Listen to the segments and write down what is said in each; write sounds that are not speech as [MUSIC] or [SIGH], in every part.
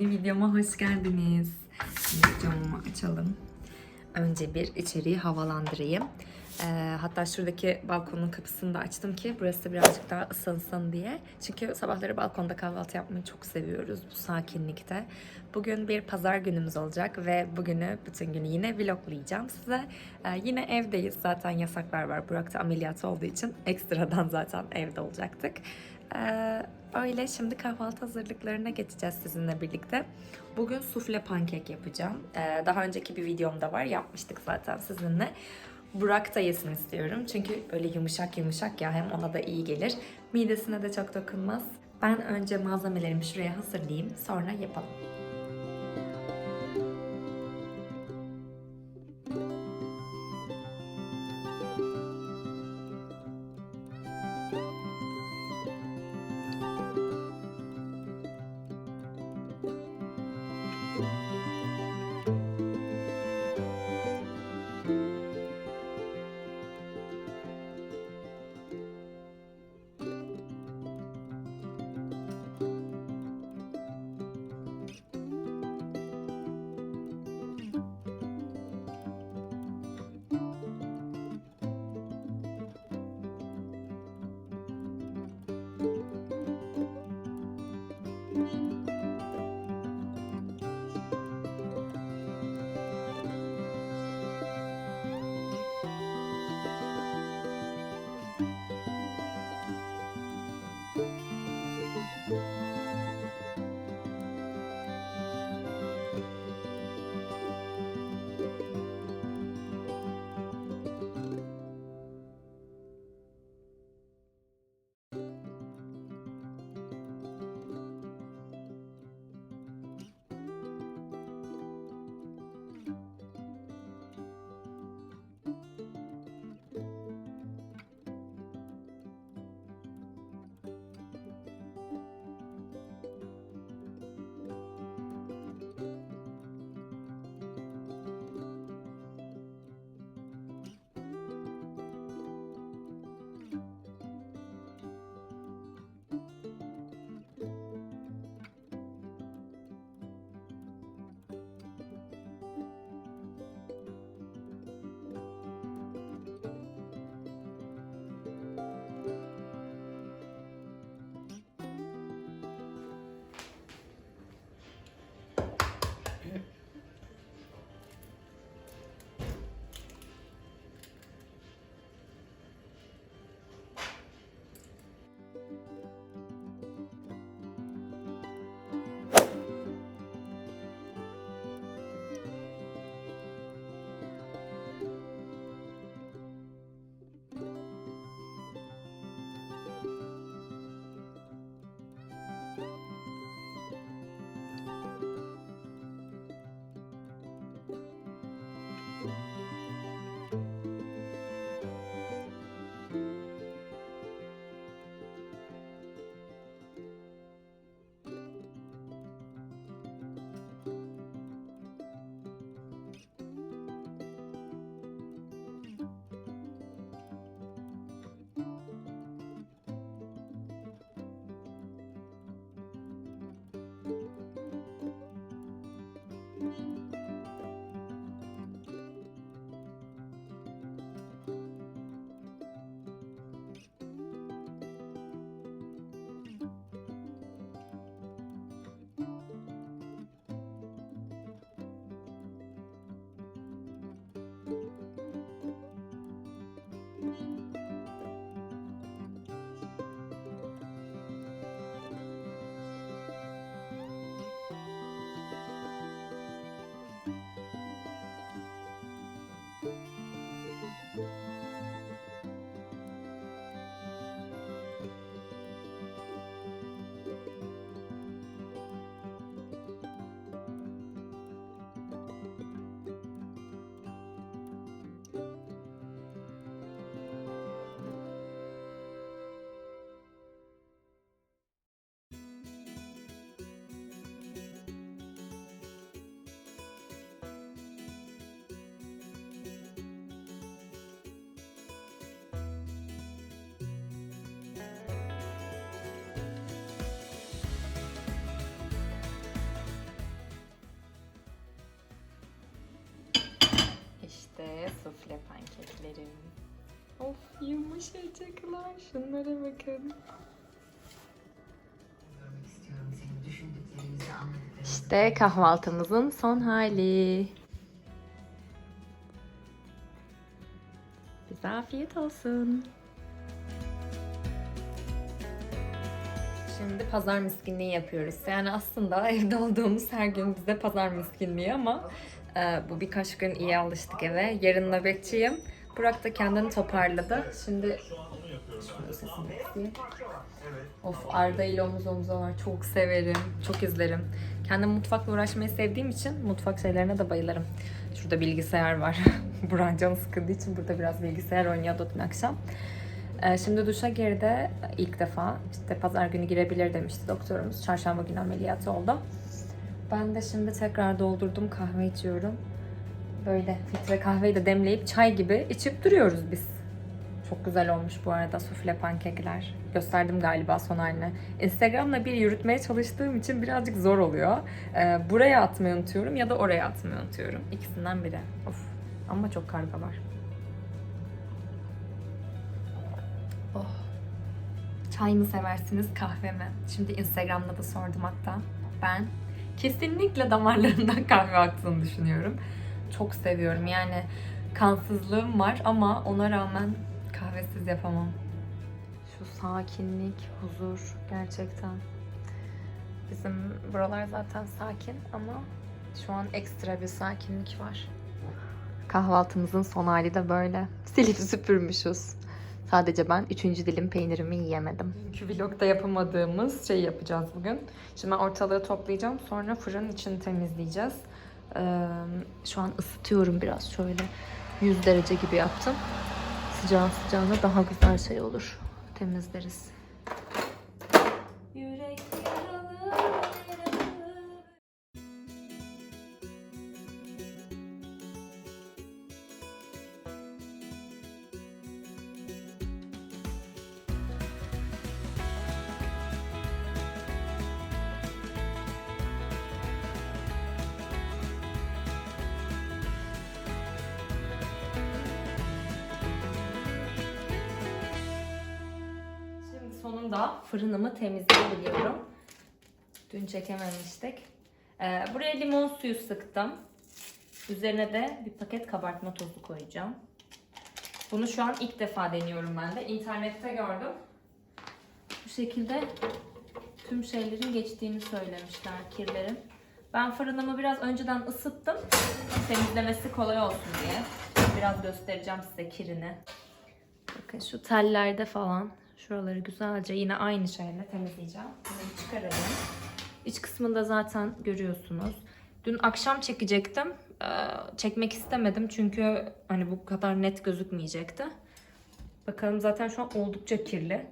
Yeni videoma hoş geldiniz. Camımı açalım. Önce bir içeriği havalandırayım. Ee, hatta şuradaki balkonun kapısını da açtım ki burası birazcık daha ısınsın diye. Çünkü sabahları balkonda kahvaltı yapmayı çok seviyoruz bu sakinlikte. Bugün bir pazar günümüz olacak ve bugünü bütün günü yine vloglayacağım size. Ee, yine evdeyiz zaten yasaklar var. Burak da ameliyat olduğu için ekstradan zaten evde olacaktık. Ee, öyle şimdi kahvaltı hazırlıklarına geçeceğiz sizinle birlikte. Bugün sufle pankek yapacağım. Ee, daha önceki bir videomda var yapmıştık zaten sizinle. Burak da yesin istiyorum. Çünkü böyle yumuşak yumuşak ya hem ona da iyi gelir. Midesine de çok dokunmaz. Ben önce malzemelerimi şuraya hazırlayayım sonra yapalım. Kahvelerim. Of yumuşacıklar. Şunlara bakın. İşte kahvaltımızın son hali. Bize afiyet olsun. Şimdi pazar miskinliği yapıyoruz. Yani aslında [LAUGHS] evde olduğumuz her gün bize pazar miskinliği ama e, bu birkaç gün iyi alıştık eve. Yarın nöbetçiyim. Burak da kendini toparladı. Şimdi sesini. Of Arda ile omuz omuza var. Çok severim. Çok izlerim. Kendim mutfakla uğraşmayı sevdiğim için mutfak şeylerine de bayılırım. Şurada bilgisayar var. [LAUGHS] Buran canı sıkıldığı için burada biraz bilgisayar oynuyordu dün akşam. Ee, şimdi duşa girdi ilk defa. İşte pazar günü girebilir demişti doktorumuz. Çarşamba günü ameliyatı oldu. Ben de şimdi tekrar doldurdum kahve içiyorum. Böyle filtre kahveyi de demleyip çay gibi içip duruyoruz biz. Çok güzel olmuş bu arada sufle pankekler. Gösterdim galiba son halini. Instagram'la bir yürütmeye çalıştığım için birazcık zor oluyor. Ee, buraya atmayı unutuyorum ya da oraya atmayı unutuyorum. İkisinden biri. Of. Ama çok karga var. Oh. Çay mı seversiniz kahve mi? Şimdi Instagram'da da sordum hatta. Ben kesinlikle damarlarından [LAUGHS] kahve aktığını düşünüyorum. Çok seviyorum yani kansızlığım var ama ona rağmen kahvesiz yapamam. Şu sakinlik, huzur gerçekten. Bizim buralar zaten sakin ama şu an ekstra bir sakinlik var. Kahvaltımızın son hali de böyle. Silip süpürmüşüz. Sadece ben üçüncü dilim peynirimi yiyemedim. Dünkü vlogda yapamadığımız şeyi yapacağız bugün. Şimdi ben ortalığı toplayacağım. Sonra fırın içini temizleyeceğiz. Şu an ısıtıyorum biraz şöyle. 100 derece gibi yaptım. Sıcağı sıcağına daha güzel şey olur. Temizleriz. Fırınımı temizleyebiliyorum. Dün çekememiştik. Ee, buraya limon suyu sıktım. Üzerine de bir paket kabartma tozu koyacağım. Bunu şu an ilk defa deniyorum ben de. İnternette gördüm. Bu şekilde tüm şeylerin geçtiğini söylemişler kirlerin. Ben fırınımı biraz önceden ısıttım. Temizlemesi kolay olsun diye. Biraz göstereceğim size kirini. Bakın şu tellerde falan şuraları güzelce yine aynı şeyle temizleyeceğim. Bunu çıkaralım. İç kısmında zaten görüyorsunuz. Dün akşam çekecektim. Ee, Çekmek istemedim çünkü hani bu kadar net gözükmeyecekti. Bakalım zaten şu an oldukça kirli.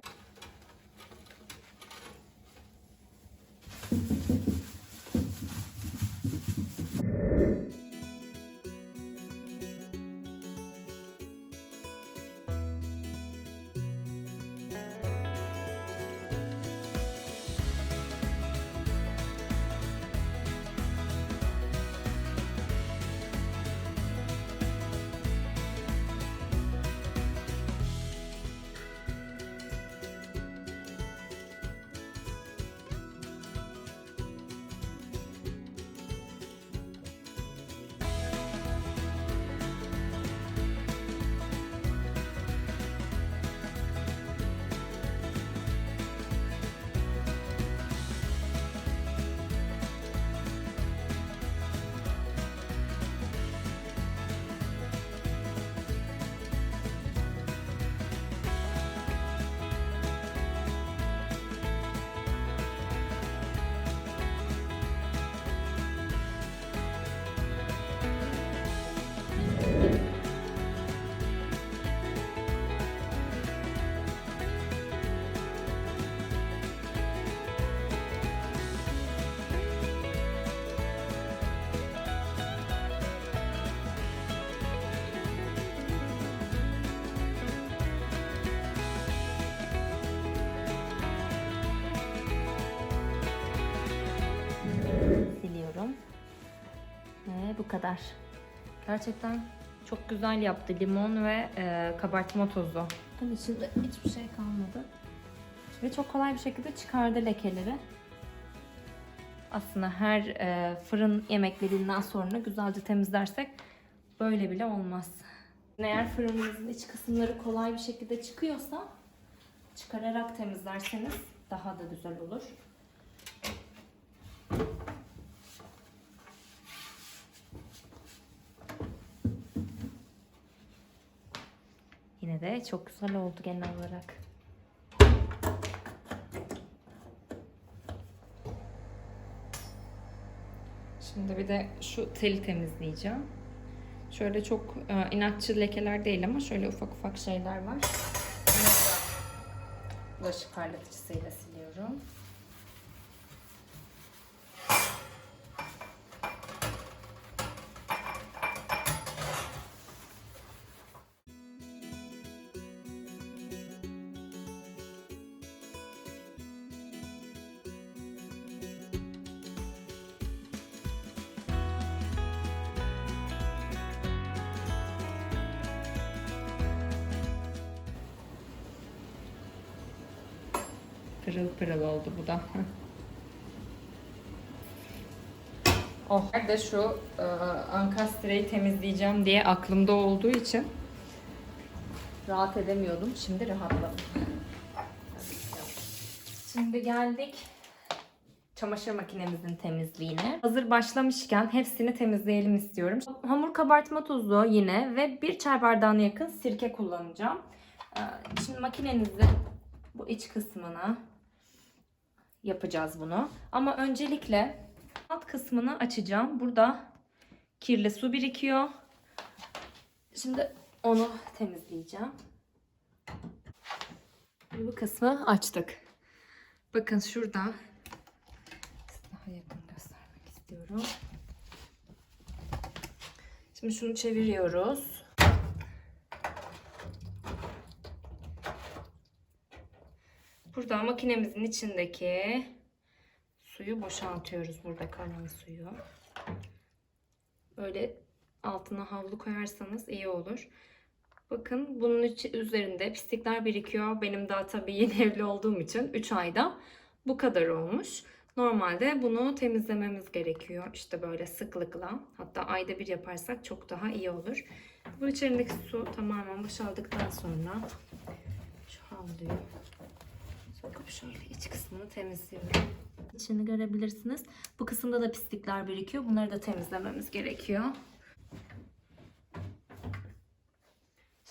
Kadar. Gerçekten Çok güzel yaptı. Limon ve e, kabartma tozu. Bunun içinde hiçbir şey kalmadı. Ve çok kolay bir şekilde çıkardı lekeleri. Aslında her e, fırın yemeklerinden sonra güzelce temizlersek böyle bile olmaz. Eğer fırınınızın iç kısımları kolay bir şekilde çıkıyorsa çıkararak temizlerseniz daha da güzel olur. De çok güzel oldu genel olarak. Şimdi bir de şu teli temizleyeceğim. Şöyle çok e, inatçı lekeler değil ama şöyle ufak ufak şeyler var. Bulaşık parlatıcısıyla siliyorum. Pırıl pırıl oldu bu da. oh. Ben de şu e, ankastreyi temizleyeceğim diye aklımda olduğu için rahat edemiyordum. Şimdi rahatladım. Şimdi geldik çamaşır makinemizin temizliğine. Hazır başlamışken hepsini temizleyelim istiyorum. Hamur kabartma tozu yine ve bir çay bardağına yakın sirke kullanacağım. Ee, Şimdi makinenizin bu iç kısmına yapacağız bunu. Ama öncelikle alt kısmını açacağım. Burada kirli su birikiyor. Şimdi onu temizleyeceğim. Bu kısmı açtık. Bakın şurada daha yakın göstermek istiyorum. Şimdi şunu çeviriyoruz. Burada makinemizin içindeki suyu boşaltıyoruz. Burada kalan suyu. Böyle altına havlu koyarsanız iyi olur. Bakın bunun üzerinde pislikler birikiyor. Benim daha tabii yeni [LAUGHS] evli olduğum için 3 ayda bu kadar olmuş. Normalde bunu temizlememiz gerekiyor. İşte böyle sıklıkla. Hatta ayda bir yaparsak çok daha iyi olur. Bu içerideki su tamamen boşaldıktan sonra şu havluyu sokup şöyle iç kısmını temizliyorum. İçini görebilirsiniz. Bu kısımda da pislikler birikiyor. Bunları da temizlememiz gerekiyor.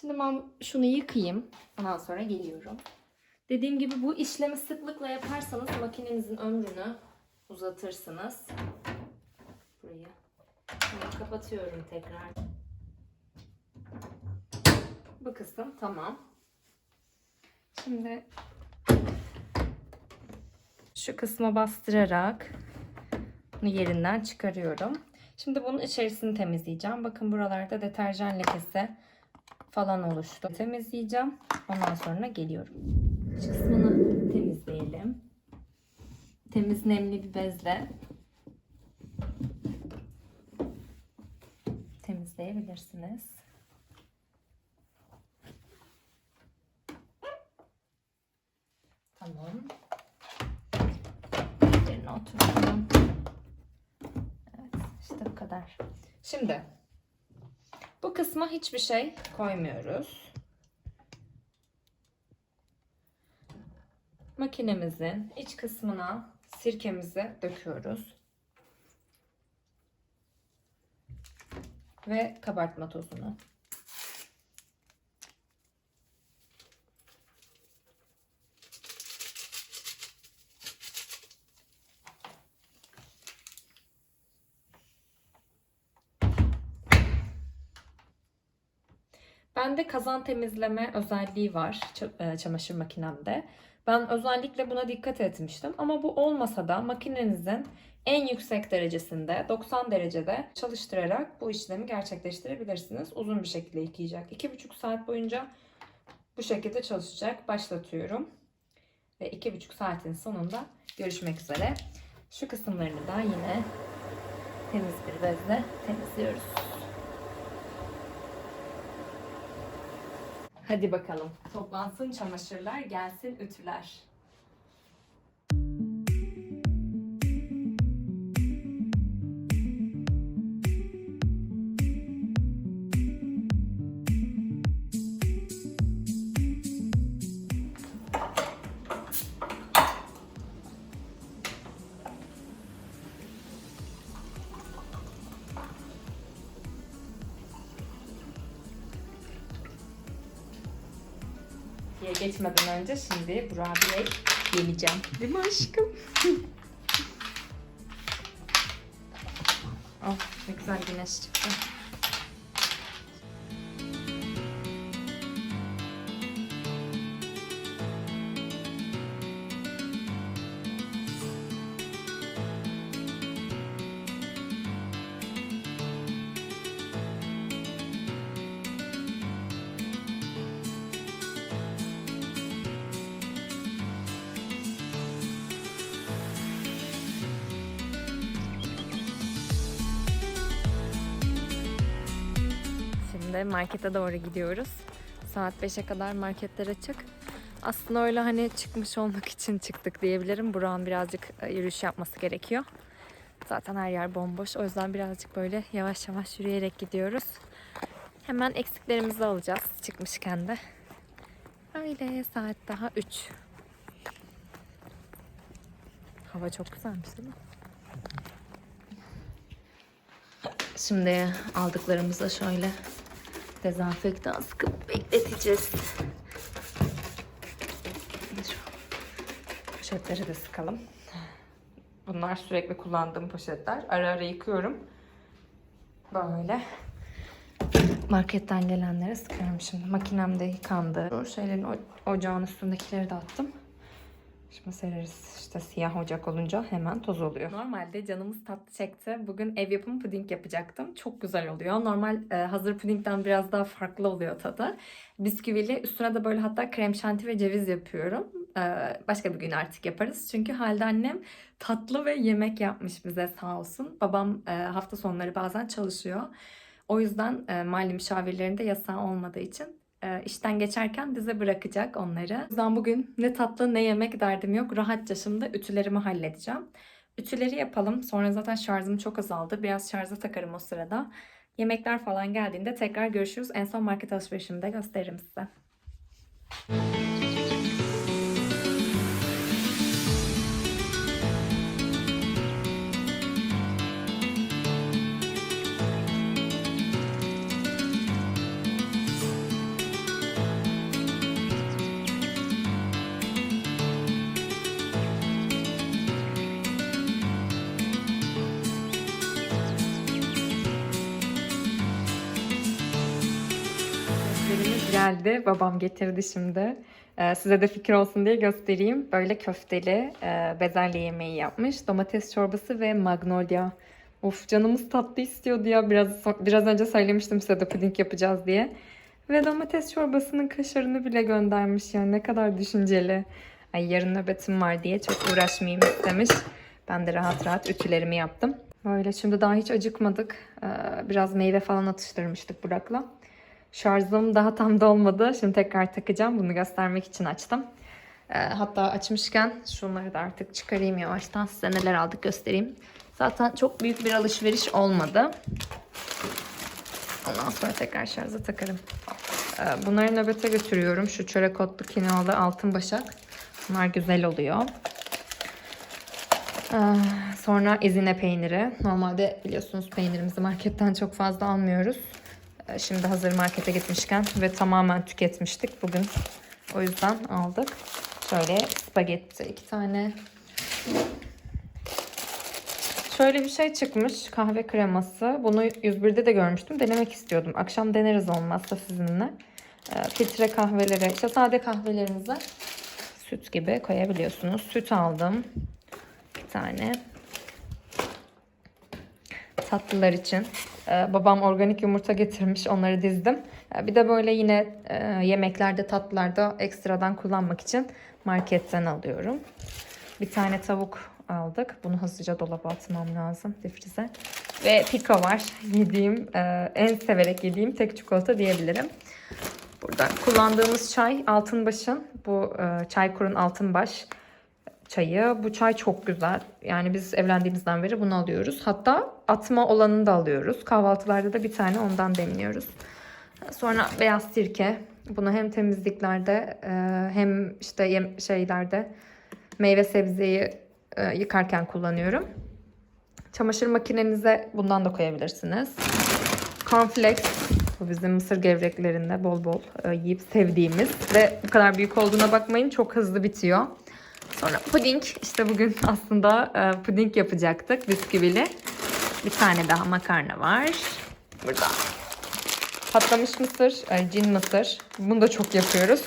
Şimdi ben şunu yıkayayım. Ondan sonra geliyorum. Dediğim gibi bu işlemi sıklıkla yaparsanız makinenizin ömrünü uzatırsınız. Burayı. Şimdi kapatıyorum tekrar. Bu kısım tamam. Şimdi şu kısma bastırarak bunu yerinden çıkarıyorum. Şimdi bunun içerisini temizleyeceğim. Bakın buralarda deterjan lekesi falan oluştu. Temizleyeceğim. Ondan sonra geliyorum. İç kısmını temizleyelim. Temiz nemli bir bezle temizleyebilirsiniz. Tamam. Oturtalım. Evet, işte bu kadar. Şimdi bu kısma hiçbir şey koymuyoruz. Makinemizin iç kısmına sirkemizi döküyoruz. Ve kabartma tozunu. Bende kazan temizleme özelliği var e, çamaşır makinemde. Ben özellikle buna dikkat etmiştim ama bu olmasa da makinenizin en yüksek derecesinde 90 derecede çalıştırarak bu işlemi gerçekleştirebilirsiniz. Uzun bir şekilde yıkayacak. 2,5 saat boyunca bu şekilde çalışacak. Başlatıyorum. Ve 2,5 saatin sonunda görüşmek üzere. Şu kısımlarını da yine temiz bir bezle temizliyoruz. Hadi bakalım. Toplansın çamaşırlar, gelsin ütüler. Diye geçmeden önce şimdi Burak Bey geleceğim. Değil mi aşkım? [LAUGHS] oh ne güzel güneş çıktı. Markete doğru gidiyoruz. Saat 5'e kadar marketler açık. Aslında öyle hani çıkmış olmak için çıktık diyebilirim. Burak'ın birazcık e, yürüyüş yapması gerekiyor. Zaten her yer bomboş. O yüzden birazcık böyle yavaş yavaş yürüyerek gidiyoruz. Hemen eksiklerimizi alacağız çıkmışken de. Öyle saat daha 3. Hava çok güzelmiş değil mi? Şimdi aldıklarımızı şöyle dezenfektan sıkıp bekleteceğiz. Poşetleri de sıkalım. Bunlar sürekli kullandığım poşetler. Ara ara yıkıyorum. Böyle. Marketten gelenlere sıkıyorum şimdi. Makinem de yıkandı. Bu şeylerin ocağın üstündekileri de attım. Şimdi sereriz. İşte siyah ocak olunca hemen toz oluyor. Normalde canımız tatlı çekti. Bugün ev yapımı puding yapacaktım. Çok güzel oluyor. Normal e, hazır pudingden biraz daha farklı oluyor tadı. Bisküvili üstüne de böyle hatta krem şanti ve ceviz yapıyorum. E, başka bir gün artık yaparız. Çünkü Halide annem tatlı ve yemek yapmış bize sağ olsun. Babam e, hafta sonları bazen çalışıyor. O yüzden e, mali müşavirlerinde yasağı olmadığı için e, işten geçerken bize bırakacak onları. O yüzden bugün ne tatlı ne yemek derdim yok. Rahatça şimdi ütülerimi halledeceğim. Ütüleri yapalım. Sonra zaten şarjım çok azaldı. Biraz şarja takarım o sırada. Yemekler falan geldiğinde tekrar görüşürüz. En son market alışverişimi de gösteririm size. Köftelerimiz geldi. Babam getirdi şimdi. Ee, size de fikir olsun diye göstereyim. Böyle köfteli e, bezelye yemeği yapmış. Domates çorbası ve magnolia. Of canımız tatlı istiyordu ya. Biraz biraz önce söylemiştim size de puding yapacağız diye. Ve domates çorbasının kaşarını bile göndermiş. Yani ne kadar düşünceli. Ay yarın nöbetim var diye çok uğraşmayayım istemiş. Ben de rahat rahat ütülerimi yaptım. Böyle şimdi daha hiç acıkmadık. Ee, biraz meyve falan atıştırmıştık Burak'la. Şarjım daha tam dolmadı. Şimdi tekrar takacağım. Bunu göstermek için açtım. Ee, hatta açmışken şunları da artık çıkarayım yavaştan. Size neler aldık göstereyim. Zaten çok büyük bir alışveriş olmadı. Ondan sonra tekrar şarja takarım. Ee, bunları nöbete götürüyorum. Şu çörek otlu kinoalı altın başak. Bunlar güzel oluyor. Ee, Sonra ezine peyniri. Normalde biliyorsunuz peynirimizi marketten çok fazla almıyoruz. Ee, Şimdi hazır markete gitmişken ve tamamen tüketmiştik bugün. O yüzden aldık. Şöyle spagetti iki tane. Şöyle bir şey çıkmış kahve kreması. Bunu 101'de de görmüştüm. Denemek istiyordum. Akşam deneriz olmazsa sizinle. Ee, filtre kahvelere, işte sade kahvelerinize süt gibi koyabiliyorsunuz. Süt aldım. Bir tane. Tatlılar için. Ee, babam organik yumurta getirmiş. Onları dizdim. Ee, bir de böyle yine e, yemeklerde, tatlılarda ekstradan kullanmak için marketten alıyorum. Bir tane tavuk aldık. Bunu hızlıca dolaba atmam lazım difrize. Ve piko var. Yediğim, e, en severek yediğim tek çikolata diyebilirim. Burada kullandığımız çay Altınbaş'ın bu e, Çaykur'un Altınbaş çayı. Bu çay çok güzel. Yani biz evlendiğimizden beri bunu alıyoruz. Hatta atma olanını da alıyoruz. Kahvaltılarda da bir tane ondan demliyoruz. Sonra beyaz sirke. Bunu hem temizliklerde e, hem işte şeylerde meyve sebzeyi e, yıkarken kullanıyorum. Çamaşır makinenize bundan da koyabilirsiniz. Cornflakes bu bizim mısır gevreklerinde bol bol e, yiyip sevdiğimiz ve bu kadar büyük olduğuna bakmayın çok hızlı bitiyor. Sonra puding işte bugün [LAUGHS] aslında e, puding yapacaktık bisküvili. Bir tane daha makarna var. Burada patlamış mısır, e, cin mısır. Bunu da çok yapıyoruz.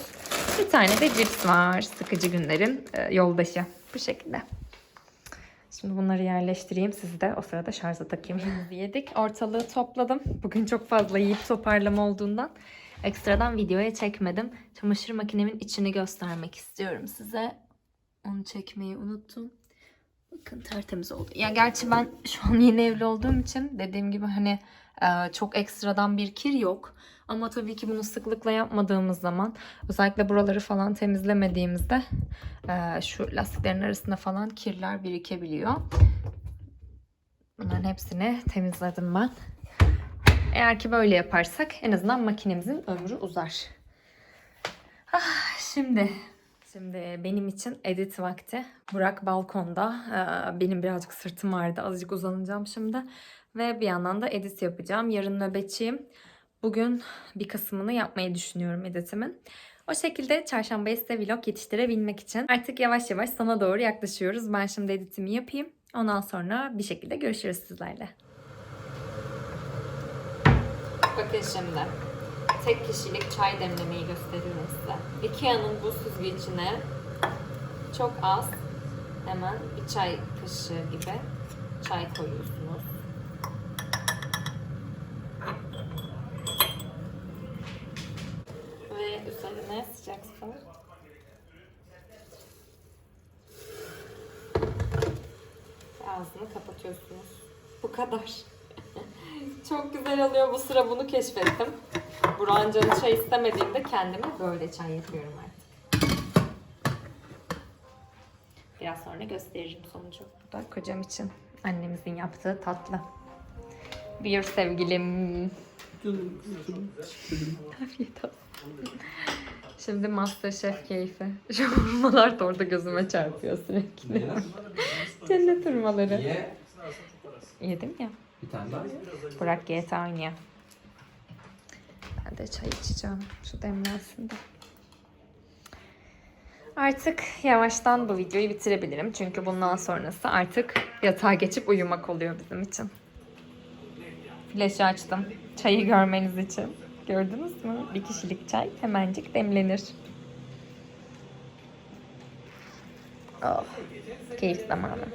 Bir tane de cips var. Sıkıcı günlerin e, yoldaşı. Bu şekilde. Şimdi bunları yerleştireyim. Sizi de o sırada şarja takayım. Yedik. Ortalığı topladım. Bugün çok fazla yiyip toparlama olduğundan ekstradan videoya çekmedim. Çamaşır makinemin içini göstermek istiyorum size. Onu çekmeyi unuttum. Bakın tertemiz oldu. Ya gerçi ben şu an yeni evli olduğum için dediğim gibi hani e, çok ekstradan bir kir yok. Ama tabii ki bunu sıklıkla yapmadığımız zaman özellikle buraları falan temizlemediğimizde e, şu lastiklerin arasında falan kirler birikebiliyor. Bunların hepsini temizledim ben. Eğer ki böyle yaparsak en azından makinemizin ömrü uzar. Ah, şimdi Şimdi benim için edit vakti. Burak balkonda. Ee, Benim birazcık sırtım ağrıdı. Azıcık uzanacağım şimdi. Ve bir yandan da edit yapacağım. Yarın nöbetçiyim. Bugün bir kısmını yapmayı düşünüyorum editimin. O şekilde çarşambaya size vlog yetiştirebilmek için artık yavaş yavaş sana doğru yaklaşıyoruz. Ben şimdi editimi yapayım. Ondan sonra bir şekilde görüşürüz sizlerle. Bakın şimdi tek kişilik çay demlemeyi gösteriyorum size. Ikea'nın bu süzgecine çok az hemen bir çay kaşığı gibi çay koyuyorsunuz. Ve üzerine sıcak su. Ağzını kapatıyorsunuz. Bu kadar. [LAUGHS] Çok güzel oluyor. Bu sıra bunu keşfettim. Burak'ın canı çay istemediğimde kendime böyle çay yapıyorum artık. Biraz sonra gösteririm sonucu. Bu da kocam için annemizin yaptığı tatlı. Buyur sevgilim. Afiyet olsun. Şimdi Masterchef keyfi. Şu hurmalar da orada gözüme çarpıyor sürekli. Cennet hurmaları. Niye? Yedim ya. Bir tane daha. Burak GTA oynuyor. Ben de çay içeceğim. Şu demlensin de. Artık yavaştan bu videoyu bitirebilirim. Çünkü bundan sonrası artık yatağa geçip uyumak oluyor bizim için. Flaşı açtım. Çayı görmeniz için. Gördünüz mü? Bir kişilik çay hemencik demlenir. Oh, keyif zamanı.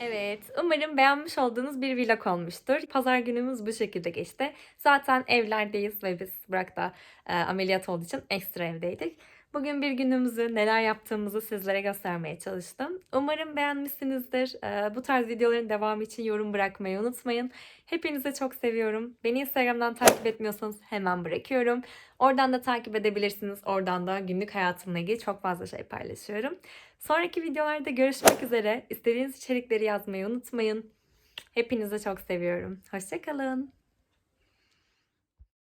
Evet, umarım beğenmiş olduğunuz bir vlog olmuştur. Pazar günümüz bu şekilde geçti. Zaten evlerdeyiz ve biz Burak da e, ameliyat olduğu için ekstra evdeydik. Bugün bir günümüzü, neler yaptığımızı sizlere göstermeye çalıştım. Umarım beğenmişsinizdir. E, bu tarz videoların devamı için yorum bırakmayı unutmayın. Hepinizi çok seviyorum. Beni Instagram'dan takip etmiyorsanız hemen bırakıyorum. Oradan da takip edebilirsiniz. Oradan da günlük hayatımla ilgili çok fazla şey paylaşıyorum. Sonraki videolarda görüşmek üzere. İstediğiniz içerikleri yazmayı unutmayın. Hepinizi çok seviyorum. Hoşçakalın.